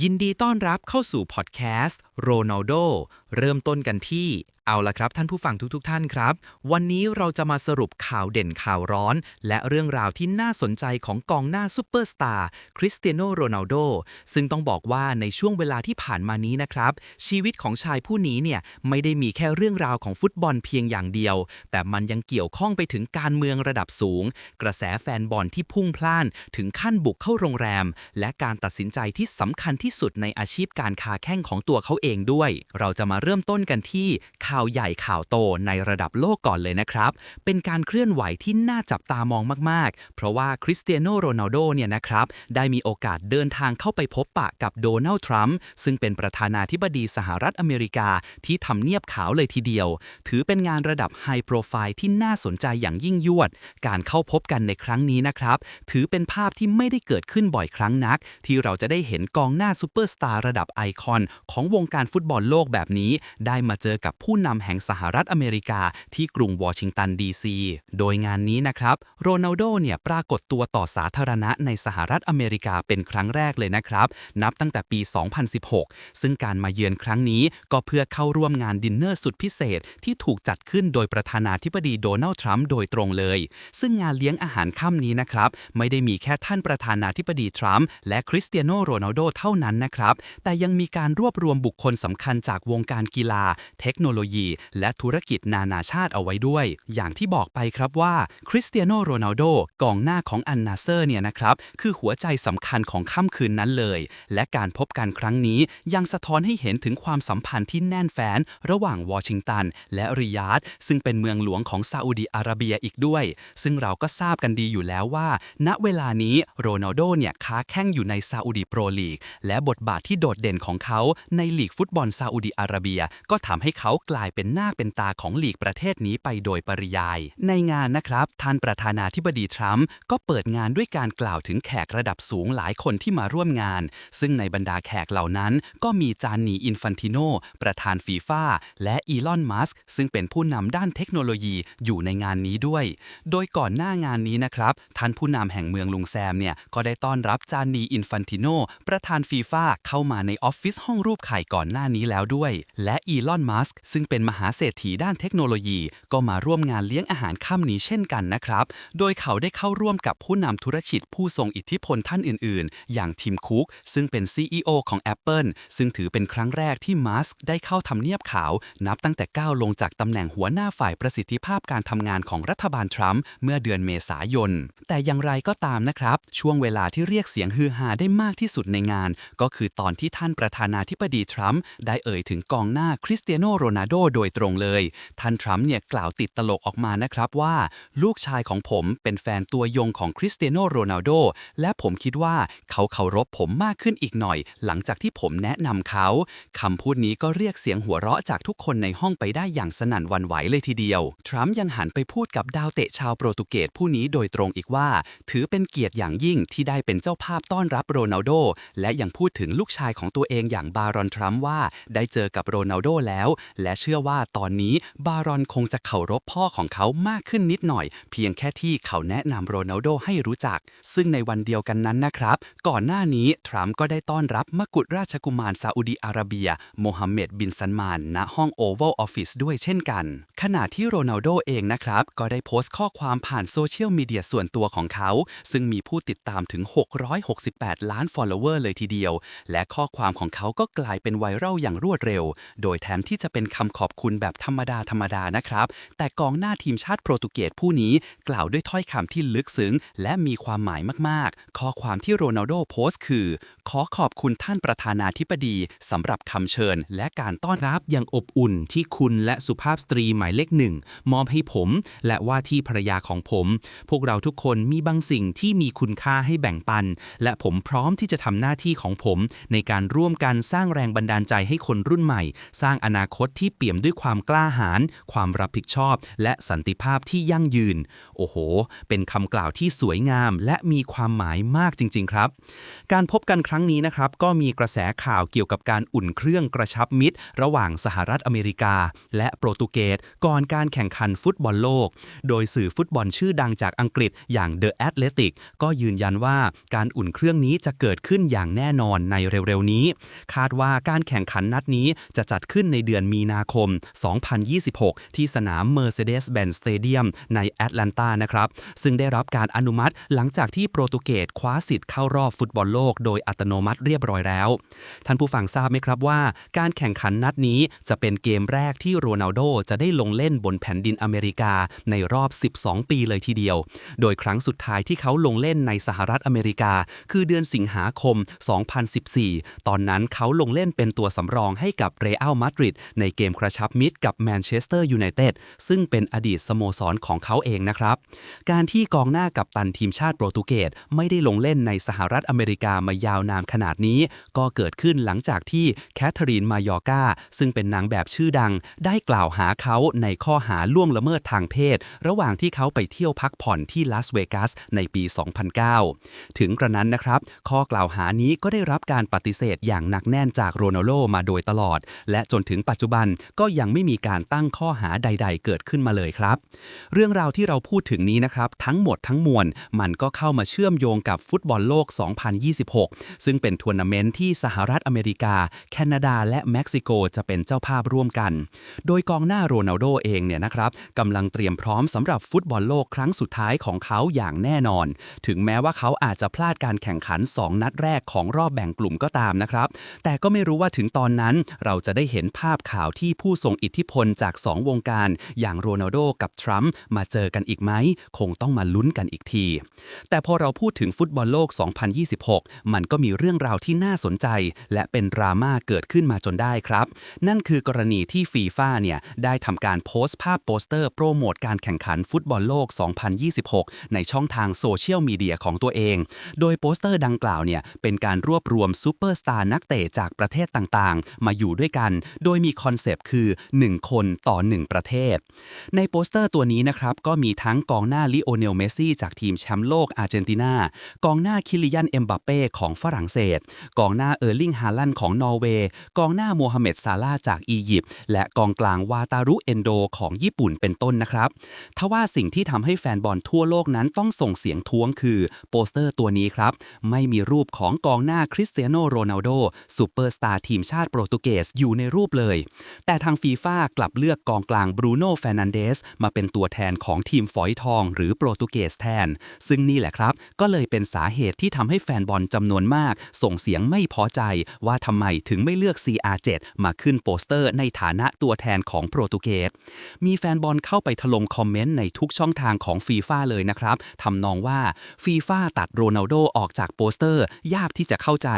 ยินดีต้อนรับเข้าสู่พอดแคสต์โรนัลโด เริ่มต้นกันที่เอาละครับ ท่านผู้ฟังทุกๆทท่านครับ วันนี้เราจะมาสรุปข่าวเด่นข่าวร้อน และเรื่องราวที่น่าสนใจของกองหน้าซูเปอร์สตาร์คริสเตียโนโรนัลโดซึ่งต้องบอกว่าในช่วงเวลาที่ผ่านมานี้นะครับ ชีวิตของชายผู้นี้เนี่ย ไม่ได้มีแค่เรื่องราวของฟุตบอลเพียงอย่างเดียว แต่มันยังเกี่ยวข้องไปถึงการเมืองระดับสูง กระแสแฟนบอลที่พุ่งพล่าน ถึงขั้นบุกเข้าโรงแรม และการตัดสินใจที่สำคัญที่สุดในอาชีพการคาแข่งของตัวเขาเองด้วย เราจะมาเริ่มต้นกันที่ข่าวใหญ่ข่าวโตในระดับโลกก่อนเลยนะครับ เป็นการเคลื่อนไหวที่น่าจับตามองมาก ๆ เพราะว่าคริสเตียโนโรนัลโดเนี่ยนะครับ ได้มีโอกาสเดินทางเข้าไปพบปะกับโดนัลด์ทรัมป์ซึ่งเป็นประธานาธิบดีสหรัฐอเมริกาที่ทำเนียบขาวเลยทีเดียว ถือเป็นงานระดับไฮโปรไฟล์ที่น่าสนใจอย่างยิ่งยวด การเข้าพบกันในครั้งนี้นะครับ ถือเป็นภาพที่ไม่ได้เกิดขึ้นบ่อยครั้งนัก ที่เราจะได้เห็นกองหน้าซูเปอร์สตาร์ระดับไอคอน ของวงการฟุตบอลโลกแบบนี้ได้มาเจอกับผู้นำแห่งสหรัฐอเมริกาที่กรุงวอชิงตันดีซีโดยงานนี้นะครับ โรนัลโดเนี่ยปรากฏตัวต่อสาธารณะในสหรัฐอเมริกาเป็นครั้งแรกเลยนะครับ นับตั้งแต่ปี 2016 ซึ่งการมาเยือนครั้งนี้ก็เพื่อเข้าร่วมงานดินเนอร์สุดพิเศษที่ถูกจัดขึ้นโดยประธานาธิบดีโดนัลด์ทรัมป์โดยตรงเลย ซึ่งงานเลี้ยงอาหารค่ำนี้นะครับ ไม่ได้มีแค่ท่านประธานาธิบดีทรัมป์และคริสเตียโนโรนัลโดเท่านั้นนะครับ แต่ยังมีการรวบรวมบุคคลสำคัญจากวงการกีฬา เทคโนโลยี และธุรกิจนานาชาติเอาไว้ด้วย อย่างที่บอกไปครับว่าคริสเตียโนโรนัลโดกองหน้าของอันนาเซอร์เนี่ยนะครับคือหัวใจสำคัญของค่ำคืนนั้นเลย และการพบกันครั้งนี้ยังสะท้อนให้เห็นถึงความสัมพันธ์ที่แน่นแฟ้นระหว่างวอชิงตัน และริยาดซึ่งเป็นเมืองหลวงของซาอุดีอาระเบียอีกด้วย ซึ่งเราก็ทราบกันดีอยู่แล้วว่า ณเวลานี้โรนัลโดเนี่ยค้าแข่งอยู่ในซาอุดีโปรลีก และบทบาทที่โดดเด่นของเขาในลีกฟุตบอลซาอุดีอาระเบียก็ทำให้เขากลายเป็นหน้าเป็นตาของหลีกประเทศนี้ไปโดยปริยาย ในงานนะครับ ท่านประธานาธิบดีทรัมป์ก็เปิดงานด้วยการกล่าวถึงแขกระดับสูงหลายคนที่มาร่วมงาน ซึ่งในบรรดาแขกเหล่านั้นก็มีจานนีอินฟันติโน ประธานฟีฟ่าและอีลอนมัสก์ซึ่งเป็นผู้นำด้านเทคโนโลยีอยู่ในงานนี้ด้วย โดยก่อนหน้างานนี้นะครับ ท่านผู้นำแห่งเมืองลุงแซมเนี่ยก็ได้ต้อนรับจานนีอินฟันติโน ประธานฟีฟ่าเข้ามาในออฟฟิศห้องรูปไข่ก่อนหน้านี้แล้วด้วยและอีลอนมัสก์ซึ่งเป็นมหาเศรษฐีด้านเทคโนโลยี ก็มาร่วมงานเลี้ยงอาหารค่ำนี้เช่นกันนะครับ โดยเขาได้เข้าร่วมกับผู้นำธุรกิจผู้ทรงอิทธิพลท่านอื่น ๆ อย่างทิมคุกซึ่งเป็น CEO ของ Apple ซึ่งถือเป็นครั้งแรกที่มัสก์ได้เข้าทำเนียบขาว นับตั้งแต่ก้าวลงจากตำแหน่งหัวหน้าฝ่ายประสิทธิภาพการทำงานของรัฐบาลทรัมป์เมื่อเดือนเมษายน แต่อย่างไรก็ตามนะครับ ช่วงเวลาที่เรียกเสียงฮือฮาได้มากที่สุดในงาน ก็คือตอนที่ท่านประธานาธิบดีทรัมป์ได้เอ่ยถึงกองหน้าคริสเตียโนโรนัลโดโดยตรงเลย ท่านทรัมป์เนี่ยกล่าวติดตลกออกมานะครับว่า ลูกชายของผมเป็นแฟนตัวยงของคริสเตียโนโรนัลโดและผมคิดว่าเขาเคารพผมมากขึ้นอีกหน่อย หลังจากที่ผมแนะนำเขาคำพูดนี้ก็เรียกเสียงหัวเราะจากทุกคนในห้องไปได้อย่างสนั่นวันไหวเลยทีเดียว ทรัมป์ยังหันไปพูดกับดาวเตะชาวโปรตุเกสผู้นี้โดยตรงอีกว่า ถือเป็นเกียรติอย่างยิ่งที่ได้เป็นเจ้าภาพต้อนรับโรนัลโดและยังพูดถึงลูกชายของตัวเองอย่างบารอนทรัมป์ว่า ได้เจอกับโรนัลโดแล้ว และเชื่อว่าตอนนี้บารอนคงจะเคารพพ่อของเขามากขึ้นนิดหน่อย เพียงแค่ที่เขาแนะนำโรนัลโดให้รู้จัก ซึ่งในวันเดียวกันนั้นนะครับ ก่อนหน้านี้ทรัมป์ก็ได้ต้อนรับมกุฎราชกุมารซาอุดีอาระเบียโมฮัมเหม็ดบินซันมานณห้องโอเวลออฟฟิศด้วยเช่นกัน ขณะที่โรนัลโดเองนะครับ ก็ได้โพสต์ข้อความผ่านโซเชียลมีเดียส่วนตัวของเขา ซึ่งมีผู้ติดตามถึง 668 ล้าน follower เลยทีเดียว และข้อความของเขาก็กลายเป็นไวรัลอย่างรวดเร็วโดยแทนที่จะเป็นคำขอบคุณแบบธรรมดาธรรมดานะครับ แต่กองหน้าทีมชาติโปรตุเกสผู้นี้กล่าวด้วยถ้อยคำที่ลึกซึ้ง และมีความหมายมากๆ ข้อความที่โรนัลโดโพสต์คือ ขอขอบคุณท่านประธานาธิบดีสำหรับคำเชิญ และการต้อนรับอย่างอบอุ่นที่คุณและสุภาพสตรีหมายเลขหนึ่งมอบให้ผม และว่าที่ภรรยาของผม พวกเราทุกคนมีบางสิ่งที่มีคุณค่าให้แบ่งปัน และผมพร้อมที่จะทำหน้าที่ของผม ในการร่วมกันสร้างแรงบันดาลใจให้คนรุ่นใหม่สร้างอนาคตที่เปี่ยมด้วยความกล้าหาญความรับผิดชอบ และสันติภาพที่ยั่งยืน โอ้โห เป็นคำกล่าวที่สวยงาม และมีความหมายมากจริง ๆ ครับ การพบกันครั้งนี้นะครับ ก็มีกระแสข่าวเกี่ยวกับการอุ่นเครื่องกระชับมิตร ระหว่างสหรัฐอเมริกา และโปรตุเกสก่อนการแข่งขันฟุตบอลโลก โดยสื่อฟุตบอลชื่อดังจากอังกฤษอย่าง The Athletic ก็ยืนยันว่าการอุ่นเครื่องนี้จะเกิดขึ้นอย่างแน่นอนในเร็วๆนี้ คาดว่าการแข่งขันนัดนี้จะจัดขึ้นในเดือนมีนาคม 2026 ที่สนาม Mercedes-Benz Stadium ในแอตแลนตานะครับ ซึ่งได้รับการอนุมัติหลังจากที่โปรตุเกสคว้าสิทธิ์เข้ารอบฟุตบอลโลกโดยอัตโนมัติเรียบร้อยแล้ว ท่านผู้ฟังทราบไหมครับว่า การแข่งขันนัดนี้จะเป็นเกมแรกที่โรนัลโดจะได้ลงเล่นบนแผ่นดินอเมริกาในรอบ 12 ปีเลยทีเดียว โดยครั้งสุดท้ายที่เขาลงเล่นในสหรัฐอเมริกา คือเดือนสิงหาคม 2014 ตอนนั้นเขาลงเล่นเป็นตัวสำรองให้กับเรอัลมาดริดในเกมกระชับมิตรกับแมนเชสเตอร์ยูไนเต็ดซึ่งเป็นอดีตสโมสรของเขาเองนะครับ การที่กองหน้ากับตันทีมชาติโปรตุเกสไม่ได้ลงเล่นในสหรัฐอเมริกามายาวนานขนาดนี้ ก็เกิดขึ้นหลังจากที่แคทเธอรีนมายอกาซึ่งเป็นนางแบบชื่อดัง ได้กล่าวหาเขาในข้อหาล่วงละเมิดทางเพศ ระหว่างที่เขาไปเที่ยวพักผ่อนที่ลาสเวกัสในปี 2009 ถึงกระนั้นนะครับ ข้อกล่าวหานี้ก็ได้รับการปฏิเสธอย่างหนักแน่นจากโรนัลโดมาโดยตลอดและจนถึงปัจจุบันก็ยังไม่มีการตั้งข้อหาใด ๆ เกิดขึ้นมาเลยครับ เรื่องราวที่เราพูดถึงนี้นะครับ ทั้งหมดทั้งมวล มันก็เข้ามาเชื่อมโยงกับฟุตบอลโลก 2026 ซึ่งเป็นทัวร์นาเมนต์ที่สหรัฐอเมริกา แคนาดา และเม็กซิโกจะเป็นเจ้าภาพร่วมกัน โดยกองหน้าโรนัลโดเองเนี่ยนะครับกำลังเตรียมพร้อมสำหรับฟุตบอลโลกครั้งสุดท้ายของเขาอย่างแน่นอน ถึงแม้ว่าเขาอาจจะพลาดการแข่งขัน 2 นัดแรกของรอบแบ่งกลุ่มก็ตามนะครับ แต่ก็ไม่รู้ว่าถึงตอนนั้นเราจะได้เห็นภาพข่าวที่ผู้ทรงอิทธิพลจาก 2 วงการ อย่างโรนัลโดกับทรัมป์มาเจอกันอีกไหม คงต้องมาลุ้นกันอีกที แต่พอเราพูดถึงฟุตบอลโลก 2026 มันก็มีเรื่องราวที่น่าสนใจ และเป็นดราม่าเกิดขึ้นมาจนได้ครับ นั่นคือกรณีที่ฟีฟ่าเนี่ยได้ทำการโพสต์ภาพโปสเตอร์โปรโมทการแข่งขันฟุตบอลโลก 2026 ในช่องทางโซเชียลมีเดียของตัวเอง โดยโปสเตอร์ดังกล่าวเนี่ยเป็นการรวบรวมซูเปอร์สตาร์นักเตะจากประเทศต่างๆ มาอยู่ด้วยกัน โดยมีคอนเซปต์คือ 1 คนต่อ 1 ประเทศ ในโปสเตอร์ตัวนี้นะครับ ก็มีทั้งกองหน้าลิโอเนลเมสซี่จากทีมแชมป์โลกอาร์เจนตินากองหน้าคิลิยันเอ็มบัปเป้ของฝรั่งเศส กองหน้าเออร์ลิงฮาลันของนอร์เวย์กองหน้าโมฮัมเหม็ดซาลาจากอียิปต์และกองกลางวาตารุเอนโดของญี่ปุ่นเป็นต้นนะครับทว่าสิ่งที่ทำให้แฟนบอลทั่วโลกนั้นต้องส่งเสียงท้วงคือโปสเตอร์ตัวนี้ครับ ไม่มีรูปของกองหน้าคริสเตียโนโรนัลโดซูเปอร์สตาร์ทีมชาติโปรตุเกสอยู่ในรูปเลย แต่ทางฟีฟ่ากลับเลือกกองกลางบรูโน่เฟรนันเดสมาเป็นตัวแทนของทีมฝอยทอง หรือโปรตุเกสแทน ซึ่งนี่แหละครับ ก็เลยเป็นสาเหตุที่ทำให้แฟนบอลจำนวนมาก ส่งเสียงไม่พอใจว่าทำไมถึงไม่เลือก CR7 มาขึ้นโปสเตอร์ในฐานะตัวแทนของโปรตุเกส มีแฟนบอลเข้าไปถล่มคอมเมนต์ในทุกช่องทางของฟีฟ่าเลยนะครับทำนองว่าฟีฟ่าตัดโรนัลโดออกจากโปสเตอร์ ยากที่จะเข้าใจ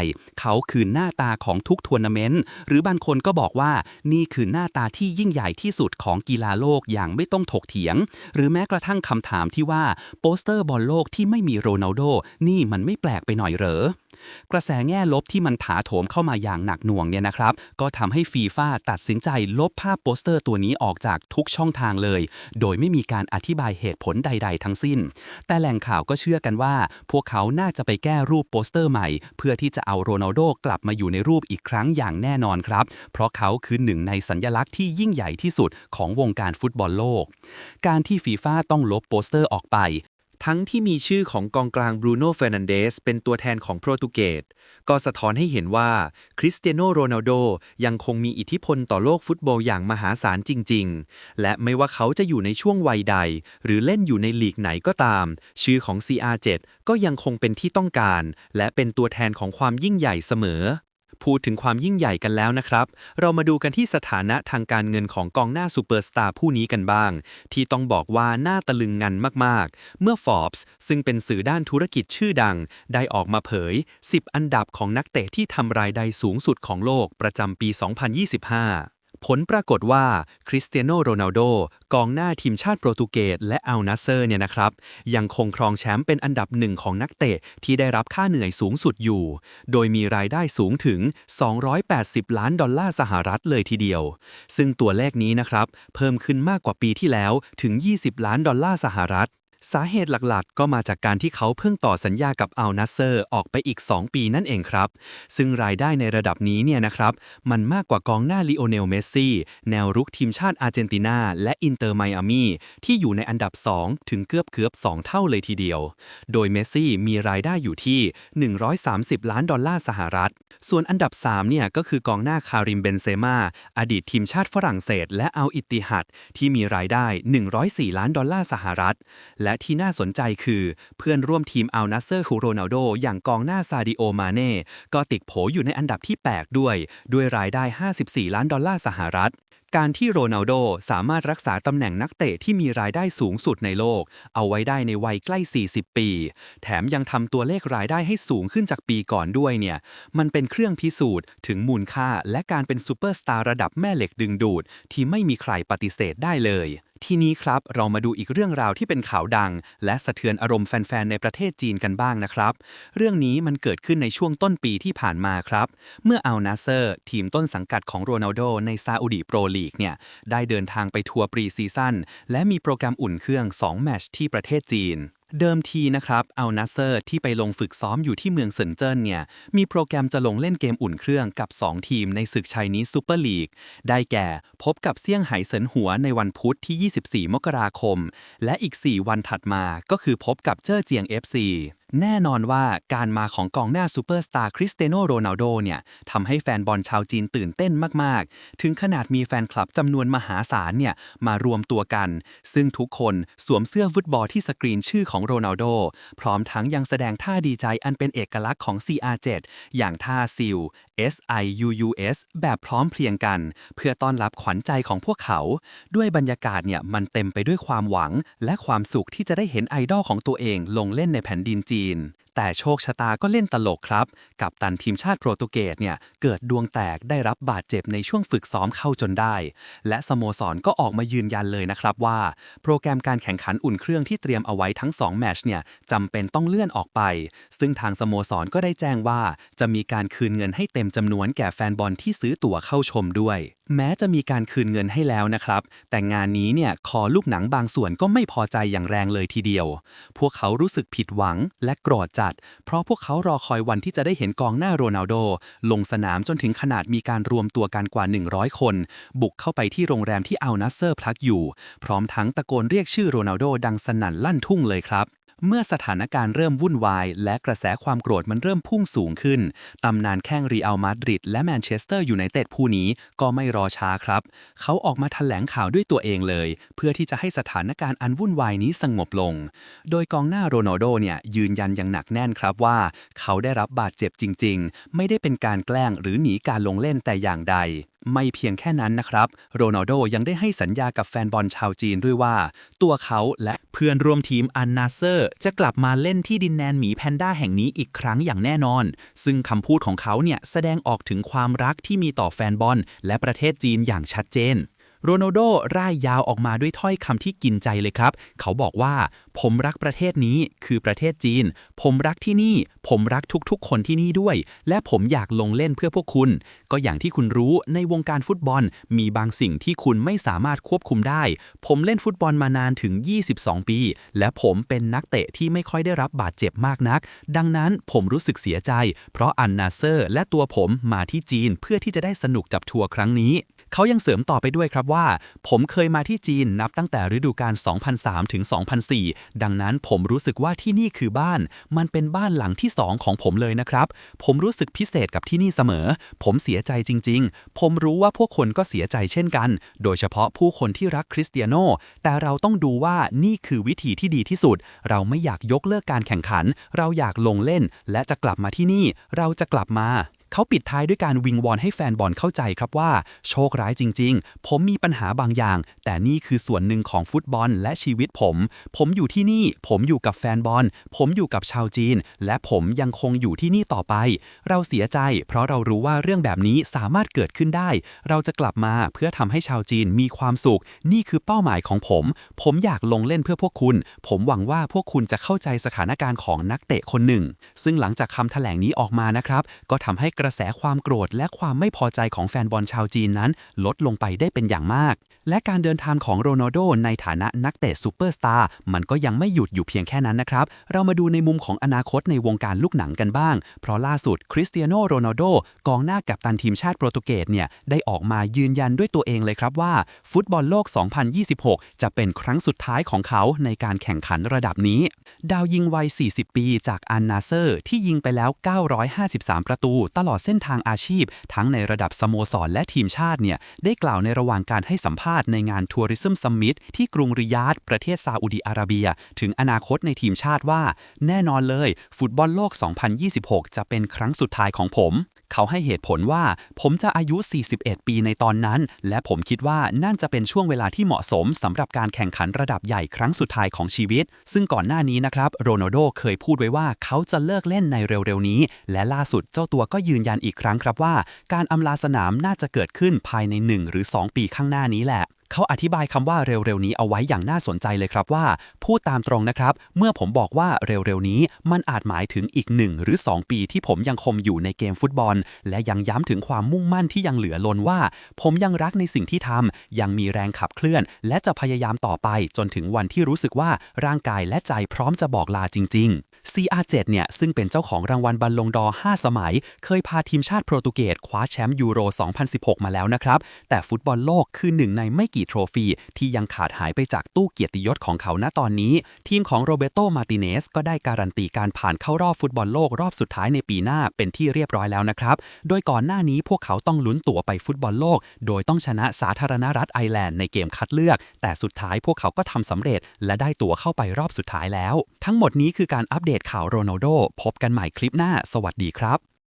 เขาคือหน้าตาของทุกทัวร์นาเมนต์หรือบางคนคนก็บอกว่านี่คือหน้าตาที่ยิ่งใหญ่ที่สุดของกีฬาโลกอย่างไม่ต้องถกเถียง หรือแม้กระทั่งคำถามที่ว่าโปสเตอร์บอลโลกที่ไม่มีโรนัลโดนี่มันไม่แปลกไปหน่อยเหรอ กระแสแง่ลบที่มันถาโถมเข้ามาอย่างหนักหน่วงเนี่ยนะครับ ก็ทำให้ฟีฟ่าตัดสินใจลบภาพโปสเตอร์ตัวนี้ออกจากทุกช่องทางเลย โดยไม่มีการอธิบายเหตุผลใด ๆ ทั้งสิ้น แต่แหล่งข่าวก็เชื่อกันว่า พวกเขาน่าจะไปแก้รูปโปสเตอร์ใหม่ เพื่อที่จะเอาโรนัลโดกลับมาอยู่ในรูปอีกครั้งอย่างแน่นอนครับ เพราะเขาคือหนึ่งในสัญญลักษณ์ที่ยิ่งใหญ่ที่สุดของวงการฟุตบอลโลก การที่ฟีฟ่าต้องลบโปสเตอร์ออกไป ทั้งที่มีชื่อของกองกลางบรูโน่เฟรนันเดสเป็นตัวแทนของโปรตุเกส ก็สะท้อนให้เห็นว่าคริสเตียโนโรนัลโดยังคงมีอิทธิพลต่อโลกฟุตบอลอย่างมหาศาลจริง ๆ และไม่ว่าเขาจะอยู่ในช่วงวัยใด หรือเล่นอยู่ในลีกไหนก็ตาม ชื่อของ CR7 ก็ยังคงเป็นที่ต้องการ และเป็นตัวแทนของความยิ่งใหญ่เสมอ พูดถึงความยิ่งใหญ่กันแล้วนะครับ เรามาดูกันที่สถานะทางการเงินของกองหน้าซูเปอร์สตาร์ผู้นี้กันบ้าง ที่ต้องบอกว่าหน้าตะลึงงันมากๆ เมื่อ Forbes ซึ่งเป็นสื่อด้านธุรกิจชื่อดัง ได้ออกมาเผย 10 อันดับของนักเตะที่ทำรายได้สูงสุดของโลกประจำปี 2025 ผลปรากฏว่าคริสเตียโนโรนัลโดกองหน้าทีมชาติโปรตุเกสและอัลนาเซอร์เนี่ยนะครับ ยังคงครองแชมป์เป็นอันดับหนึ่งของนักเตะที่ได้รับค่าเหนื่อยสูงสุดอยู่ โดยมีรายได้สูงถึง 280 ล้านดอลลาร์สหรัฐเลยทีเดียว ซึ่งตัวเลขนี้นะครับ เพิ่มขึ้นมากกว่าปีที่แล้วถึง 20 ล้านดอลลาร์สหรัฐ สาเหตุหลักๆ ก็มาจากการที่เขาเพิ่งต่อสัญญากับอัลนัสเซอร์ออกไปอีก 2 ปีนั่นเองครับ ซึ่งรายได้ในระดับนี้เนี่ยนะครับ มันมากกว่ากองหน้าลิโอเนลเมสซี่ แนวรุกทีมชาติอาร์เจนตินา และอินเตอร์ไมอามีที่อยู่ในอันดับ 2 ถึงเกือบเกือบ2 เท่าเลยทีเดียว โดยเมสซี่มีรายได้อยู่ที่ 130 ล้านดอลลาร์สหรัฐ ส่วนอันดับ 3 เนี่ยก็คือกองหน้าคาริมเบนเซมาอดีตทีมชาติฝรั่งเศส และอัลอิตติฮัดที่มีรายได้ 104 ล้านดอลลาร์สหรัฐ และที่น่าสนใจคือ เพื่อนร่วมทีมอัลนัสเซอร์คูโรนัลโด อย่างกองหน้าซาดิโอมาเน่ ก็ติดโผอยู่ในอันดับที่ 8 ด้วย ด้วยรายได้ 54 ล้านดอลลาร์สหรัฐการที่โรนัลโดสามารถรักษาตำแหน่งนักเตะที่มีรายได้สูงสุดในโลก เอาไว้ได้ในวัยใกล้ 40 ปี แถมยังทำตัวเลขรายได้ให้สูงขึ้นจากปีก่อนด้วยเนี่ย มันเป็นเครื่องพิสูจน์ถึงมูลค่าและการเป็นซูเปอร์สตาร์ระดับแม่เหล็กดึงดูด ที่ไม่มีใครปฏิเสธได้เลย ทีนี้ครับเรามาดูอีกเรื่องราวที่เป็นข่าวดัง และสะเทือนอารมณ์แฟนๆ ในประเทศจีนกันบ้างนะครับ เรื่องนี้มันเกิดขึ้นในช่วงต้นปีที่ผ่านมาครับ เมื่ออัลนาเซอร์ ทีมต้นสังกัดของโรนัลโดในซาอุดีโปรลีกเนี่ยได้เดินทางไปทัวร์ปรีซีซั่นและมีโปรแกรมอุ่นเครื่อง 2 แมชที่ประเทศจีน เดิมทีนะครับเอานัสเซอร์ที่ไปลงฝึกซ้อมอยู่ที่เมืองเซินเจิ้นเนี่ย มีโปรแกรมจะลงเล่นเกมอุ่นเครื่องกับ 2 ทีมในศึกชัยนี้ซูเปอร์ลีก ได้แก่พบกับเซี่ยงไฮ้เซินหัวในวันพุธที่ 24 มกราคม และอีก 4 วันถัดมาก็คือพบกับเจ้อเจียง FC แน่นอนว่าการมาของกองหน้าซูเปอร์สตาร์คริสเตโนโรนัลโดเนี่ยทำให้แฟนบอลชาวจีนตื่นเต้นมาก ๆ ถึงขนาดมีแฟนคลับจำนวนมหาศาลเนี่ยมารวมตัวกัน ซึ่งทุกคนสวมเสื้อฟุตบอลที่สกรีนชื่อของโรนัลโด พร้อมทั้งยังแสดงท่าดีใจอันเป็นเอกลักษณ์ของ CR7 อย่างท่าซิล SIUUS แบบพร้อมเพรียงกัน เพื่อต้อนรับขวัญใจของพวกเขา ด้วยบรรยากาศเนี่ยมันเต็มไปด้วยความหวัง และความสุขที่จะได้เห็นไอดอลของตัวเองลงเล่นในแผ่นดินจีน แต่โชคชะตาก็เล่นตลกครับ กับตันทีมชาติโปรตุเกสเนี่ยเกิดดวงแตกได้รับบาดเจ็บในช่วงฝึกซ้อมเข้าจนได้ และสโมสรก็ออกมายืนยันเลยนะครับว่า โปรแกรมการแข่งขันอุ่นเครื่องที่เตรียมเอาไว้ทั้ง 2 แมชเนี่ยจำเป็นต้องเลื่อนออกไป ซึ่งทางสโมสรก็ได้แจ้งว่า จะมีการคืนเงินให้เต็มจำนวนแก่แฟนบอลที่ซื้อตั๋วเข้าชมด้วยแม้จะมีการคืนเงินให้แล้วนะครับ แต่งานนี้เนี่ยคอลูกหนังบางส่วนก็ไม่พอใจอย่างแรงเลยทีเดียว พวกเขารู้สึกผิดหวังและโกรธจัด เพราะพวกเขารอคอยวันที่จะได้เห็นกองหน้าโรนัลโด ลงสนามจนถึงขนาดมีการรวมตัวกันกว่า 100 คน บุกเข้าไปที่โรงแรมที่อัลนัสเซอร์พักอยู่ พร้อมทั้งตะโกนเรียกชื่อโรนัลโดดังสนั่นลั่นทุ่งเลยครับ เมื่อสถานการณ์เริ่มวุ่นวาย และกระแสความโกรธมันเริ่มพุ่งสูงขึ้น ตำนานแข้งรีอัลมาดริดและแมนเชสเตอร์อยูไนเต็ดผู้นี้ก็ไม่รอช้าครับ เขาออกมาถแถลงข่าวด้วยตัวเองเลย เพื่อที่จะให้สถานการณ์อันวุ่นวายนี้สงบลง โดยกองหน้าโรนัลโดเนี่ยยืนยันอย่างหนักแน่นครับว่า เขาได้รับบาดเจ็บจริง ๆ ไม่ได้เป็นการแกล้งหรือหนีการลงเล่นแต่อย่างใด ไม่เพียงแค่นั้นนะครับ โรนัลโดยังได้ให้สัญญากับแฟนบอลชาวจีนด้วยว่า ตัวเขาและเพื่อนร่วมทีมอันนาเซอร์ จะกลับมาเล่นที่ดินแดนหมีแพนด้าแห่งนี้อีกครั้งอย่างแน่นอน ซึ่งคำพูดของเขาเนี่ยแสดงออกถึงความรักที่มีต่อแฟนบอลและประเทศจีนอย่างชัดเจน โรนัลโดร่ายยาวออกมาด้วยถ้อยคำที่กินใจเลยครับ เขาบอกว่า ผมรักประเทศนี้คือประเทศจีน ผมรักที่นี่ ผมรักทุกๆ คนที่นี่ด้วย และผมอยากลงเล่นเพื่อพวกคุณ ก็อย่างที่คุณรู้ในวงการฟุตบอล มีบางสิ่งที่คุณไม่สามารถควบคุมได้ ผมเล่นฟุตบอลมานานถึง 22 ปี และผมเป็นนักเตะที่ไม่ค่อยได้รับบาดเจ็บมากนัก ดังนั้นผมรู้สึกเสียใจ เพราะอันนาเซอร์และตัวผมมาที่จีนเพื่อที่จะได้สนุกจับทัวร์ครั้งนี้ เขายังเสริมต่อไปด้วยครับว่า ผมเคยมาที่จีนนับตั้งแต่ฤดูกาล 2003 ถึง 2004 ดังนั้นผมรู้สึกว่าที่นี่คือบ้าน มันเป็นบ้านหลังที่ 2 ของผมเลยนะครับ ผมรู้สึกพิเศษกับที่นี่เสมอ ผมเสียใจจริง ๆ ผมรู้ว่าพวกคนก็เสียใจเช่นกัน โดยเฉพาะผู้คนที่รักคริสเตียโน แต่เราต้องดูว่านี่คือวิธีที่ดีที่สุด เราไม่อยากยกเลิกการแข่งขัน เราอยากลงเล่น และจะกลับมาที่นี่ เราจะกลับมา เขาปิดท้ายด้วยการวิงวอนให้แฟนบอลเข้าใจครับว่า โชคร้ายจริง ๆ ผมมีปัญหาบางอย่าง แต่นี่คือส่วนหนึ่งของฟุตบอลและชีวิตผม ผมอยู่ที่นี่ ผมอยู่กับแฟนบอล ผมอยู่กับชาวจีน และผมยังคงอยู่ที่นี่ต่อไป เราเสียใจ เพราะเรารู้ว่าเรื่องแบบนี้สามารถเกิดขึ้นได้ เราจะกลับมาเพื่อทำให้ชาวจีนมีความสุข นี่คือเป้าหมายของผม ผมอยากลงเล่นเพื่อพวกคุณ ผมหวังว่าพวกคุณจะเข้าใจสถานการณ์ของนักเตะคนหนึ่ง ซึ่งหลังจากคำแถลงนี้ออกมานะครับ ก็ทำให้กระแสความโกรธและความไม่พอใจของแฟนบอลชาวจีนนั้น ลดลงไปได้เป็นอย่างมาก และการเดินทางของโรนัลโดในฐานะนักเตะซูเปอร์สตาร์มันก็ยังไม่หยุดอยู่เพียงแค่นั้นนะครับ เรามาดูในมุมของอนาคตในวงการลูกหนังกันบ้าง เพราะล่าสุดคริสเตียโนโรนัลโดกองหน้ากัปตันทีมชาติโปรตุเกสเนี่ยได้ออกมายืนยันด้วยตัวเองเลยครับว่า ฟุตบอลโลก 2026 จะเป็นครั้งสุดท้ายของเขาในการแข่งขันระดับนี้ ดาวยิงวัย 40 ปีจากอันนาเซอร์ ที่ยิงไปแล้ว 953 ประตูตลอดเส้นทางอาชีพ ทั้งในระดับสโมสรและทีมชาติเนี่ยได้กล่าวในระหว่างการให้สัมภาษณ์ในงานทัวริซึมซัมมิตที่กรุงริยาดประเทศซาอุดีอาระเบีย ถึงอนาคตในทีมชาติว่า แน่นอนเลย ฟุตบอลโลก 2026 จะเป็นครั้งสุดท้ายของผม เขาให้เหตุผลว่า ผมจะอายุ 41 ปีในตอนนั้น และผมคิดว่านั่นจะเป็นช่วงเวลาที่เหมาะสมสำหรับการแข่งขันระดับใหญ่ครั้งสุดท้ายของชีวิต ซึ่งก่อนหน้านี้นะครับโรนัลโดเคยพูดไว้ว่าเขาจะเลิกเล่นในเร็วๆนี้ และล่าสุดเจ้าตัวก็ยืนยันอีกครั้งครับว่า การอำลาสนามน่าจะเกิดขึ้นภายใน 1 หรือ 2 ปีข้างหน้านี้แหละ เขาอธิบายคำว่าเร็วๆนี้เอาไว้อย่างน่าสนใจเลยครับว่า พูดตามตรงนะครับ เมื่อผมบอกว่าเร็วๆนี้ มันอาจหมายถึงอีก 1 หรือ 2 ปีที่ผมยังคงอยู่ในเกมฟุตบอล และยังย้ำถึงความมุ่งมั่นที่ยังเหลือล้นว่า ผมยังรักในสิ่งที่ทำยังมีแรงขับเคลื่อน และจะพยายามต่อไปจนถึงวันที่รู้สึกว่าร่างกายและใจพร้อมจะบอกลาจริง ๆ CR7 เนี่ยซึ่งเป็นเจ้าของรางวัลบัลลงดอ 5 สมัย เคยพาทีมชาติโปรตุเกสคว้าแชมป์ยูโร 2016 มาแล้วนะครับ แต่ฟุตบอลโลกคือหนึ่งในไม่กี่โทรฟีที่ยังขาดหายไปจากตู้เกียรติยศของเขาณตอนนี้ ทีมของโรเบโต มาติเนสก็ได้การันตีการผ่านเข้ารอบฟุตบอลโลกรอบสุดท้ายในปีหน้าเป็นที่เรียบร้อยแล้วนะครับ โดยก่อนหน้านี้พวกเขาต้องลุ้นตั๋วไปฟุตบอลโลก โดยต้องชนะสาธารณรัฐไอร์แลนด์ในเกมคัดเลือก แต่สุดท้ายพวกเขาก็ทำสำเร็จ และได้ตั๋วเข้าไปรอบสุดท้ายแล้ว ทั้งหมดนี้คือการอัปเดดตข่าวโรนัลโดพบกันใหม่คลิปหน้า สวัสดีครับ